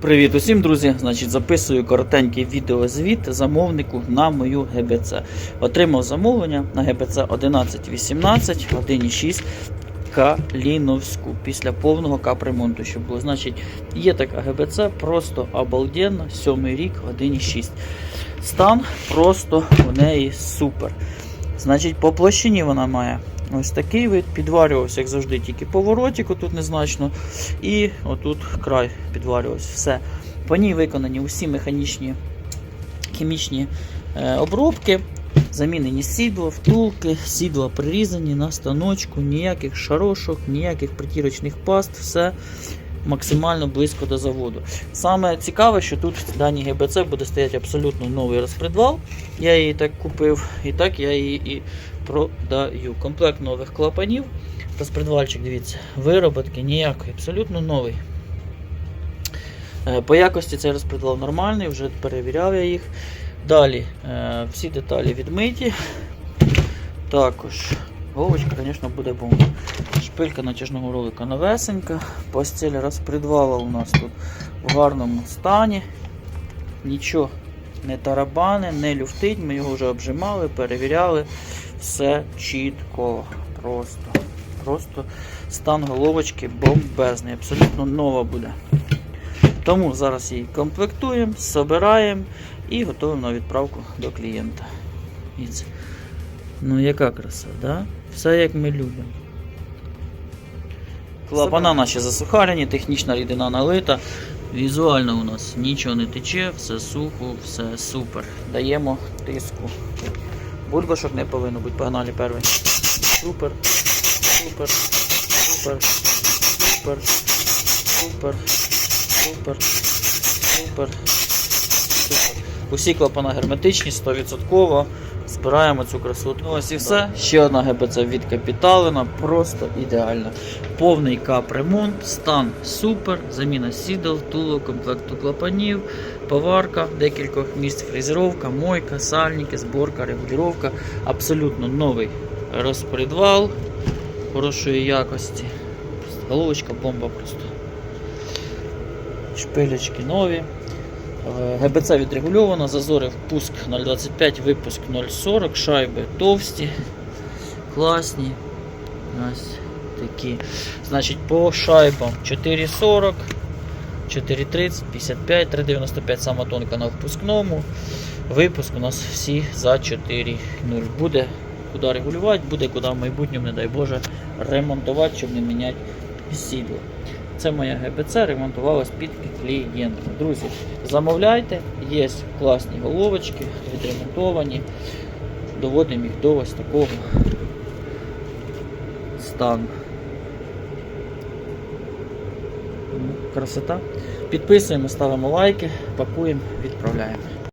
Привіт усім, друзі! Значить, записую коротенький відеозвіт замовнику на мою ГБЦ. Отримав замовлення на ГБЦ 1118 1.6 Каліновську після повного капремонту, що було. Значить, є така ГБЦ, просто обалденно, сьомий рік, 1.6. Стан просто у неї супер. Значить, по площині вона має ось такий вид, підварювався, як завжди, тільки поворотику тут незначно. І отут край підварювався. Все. По ній виконані усі механічні хімічні е, обробки. Замінені сідло, втулки, сідла прирізані на станочку, ніяких шарошок, ніяких притірочних паст, все максимально близько до заводу. Саме цікаве, що тут в даній ГБЦ буде стояти абсолютно новий розпредвал. Я її так купив, і так я її і продаю. Комплект нових клапанів. Розпредвальчик, дивіться, вироботки ніякої, абсолютно новий. Е, По якості цей розпредвал нормальний, вже перевіряв я їх. Далі е, всі деталі відмиті. Також головочка, звісно, буде бомба. Шпилька натяжного ролика новесенька. Постіль розпредвала у нас тут в гарному стані. Нічого не тарабане, не люфтить. Ми його вже обжимали, перевіряли. Все чітко. Просто. Просто стан головочки бомбезний. Абсолютно нова буде. Тому зараз її комплектуємо, збираємо і готуємо на відправку до клієнта. Ну яка краса, да? Все як ми любимо. Клапана наші засухарені, технічна рідина налита. Візуально у нас нічого не тече, все сухо, все супер. Даємо тиску. Бульбашок не повинно бути. Погнали перший. Супер. Супер. Супер. Супер. Супер. Супер. Супер. Усі клапана герметичні, 100%. Збираємо цю красоту. Ось і все. Ще одна ГБЦ відкапіталена, просто ідеально. Повний капремонт, стан супер, заміна сідел, втулок, комплекту клапанів, поварка, декількох місць фрезеровка, мойка, сальники, зборка, регулювання. Абсолютно новий розпредвал хорошої якості. Головочка бомба просто. Шпилечки нові. Е, ГБЦ відрегульовано, зазори впуск 0,25, випуск 0,40, шайби товсті, класні. Ось такі. Значить, по шайбам 4,40, 4,30, 55, 3,95 сама тонка на впускному. Випуск у нас всі за 4,0. Буде куди регулювати, буде куди в майбутньому, не дай Боже, ремонтувати, щоб не міняти сідло. Це моя ГБЦ ремонтувалась під клієнта. Друзі, замовляйте, є класні головочки, відремонтовані. Доводимо їх до ось такого стану. Ну, Красота. Підписуємо, ставимо лайки, пакуємо, відправляємо.